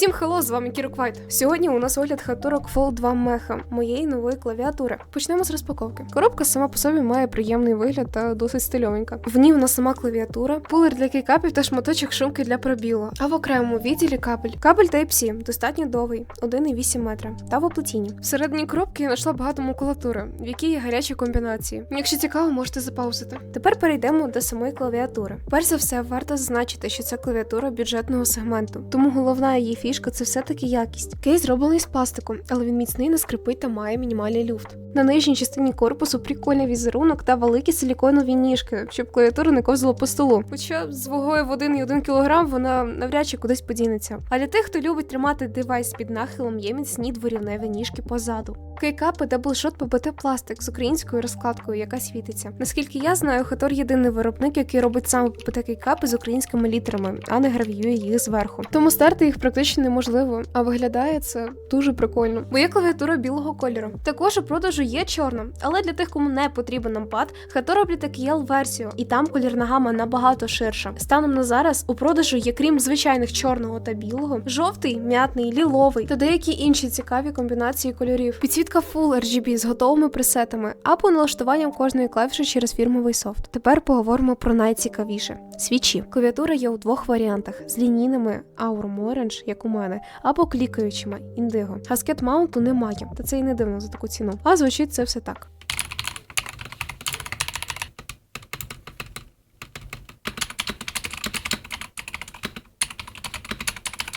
Всім хело, з вами Кірок Вайт. Сьогодні у нас огляд хатурок Fold 2 Mecha, моєї нової клавіатури. Почнемо з розпаковки. Коробка сама по собі має приємний вигляд та досить стильовенька. В ній у нас сама клавіатура, пулер для кейкапів та шматочок шумки для пробілу. А в окремому відділі кабель. Кабель Type-C, достатньо довгий, 1,8 метра. Та в оплетінні. Всередині коробки я знайшла багато макулатури, в якій є гарячі комбінації. Якщо цікаво, можете запаузити. Тепер перейдемо до самої клавіатури. Перш за все, варто зазначити, що це клавіатура бюджетного сегменту, тому головна її фішка це все-таки якість. Кейс зроблений з пластику, але він міцний, не скрипить та має мінімальний люфт. На нижній частині корпусу прикольний візерунок та великі силіконові ніжки, щоб клавіатура не ковзала по столу. Хоча з вагою в 1,1 кг вона навряд чи кудись подінеться. А для тих, хто любить тримати девайс під нахилом, є міцні дворівневі ніжки позаду. Кейкапи даблшот ПБТ пластик з українською розкладкою, яка світиться. Наскільки я знаю, Хатор єдиний виробник, який робить саме ПБТ кейкапи з українськими літерами, а не гравіює їх зверху. Тому стерти їх практично неможливо, а виглядає це дуже прикольно. Моя клавіатура білого кольору. Також у продажу є чорна, але для тих, кому не потрібен нампад, Хатор роблять такіл версію, і там колірна гама набагато ширша. Станом на зараз у продажу є крім звичайних чорного та білого, жовтий, м'ятний, ліловий та деякі інші цікаві комбінації кольорів. Підсвітка Full RGB з готовими пресетами або налаштуванням кожної клавіші через фірмовий софт. Тепер поговоримо про найцікавіше: свічі. Клавіатура є у двох варіантах: з лінійними Aurum Orange, як у мене, або клікаючими Indigo. Гаскет маунту немає, та це і не дивно за таку ціну. А звучить це все так.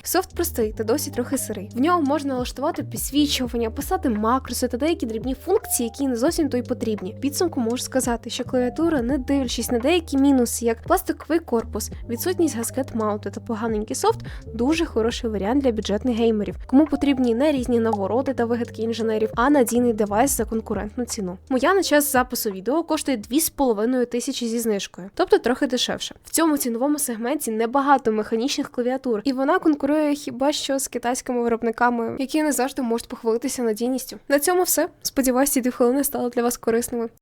Софт простий та досі трохи сирий. В ньому можна налаштувати підсвічування, писати макроси та деякі дрібні функції, які не зовсім то й потрібні. Підсумку можу сказати, що клавіатура, не дивлячись на деякі мінуси, як пластиковий корпус, відсутність гаскет маунту та поганенький софт, дуже хороший варіант для бюджетних геймерів, кому потрібні не різні навороти та вигадки інженерів, а надійний девайс за конкурентну ціну. Моя на час запису відео коштує 2,5 тисячі зі знижкою, тобто трохи дешевше. В цьому ціновому сегменті небагато механічних клавіатур, і вона конкурує хіба що з китайськими виробниками, які не завжди можуть похвалитися надійністю. На цьому все. Сподіваюся, ці дві хвилини стали для вас корисними.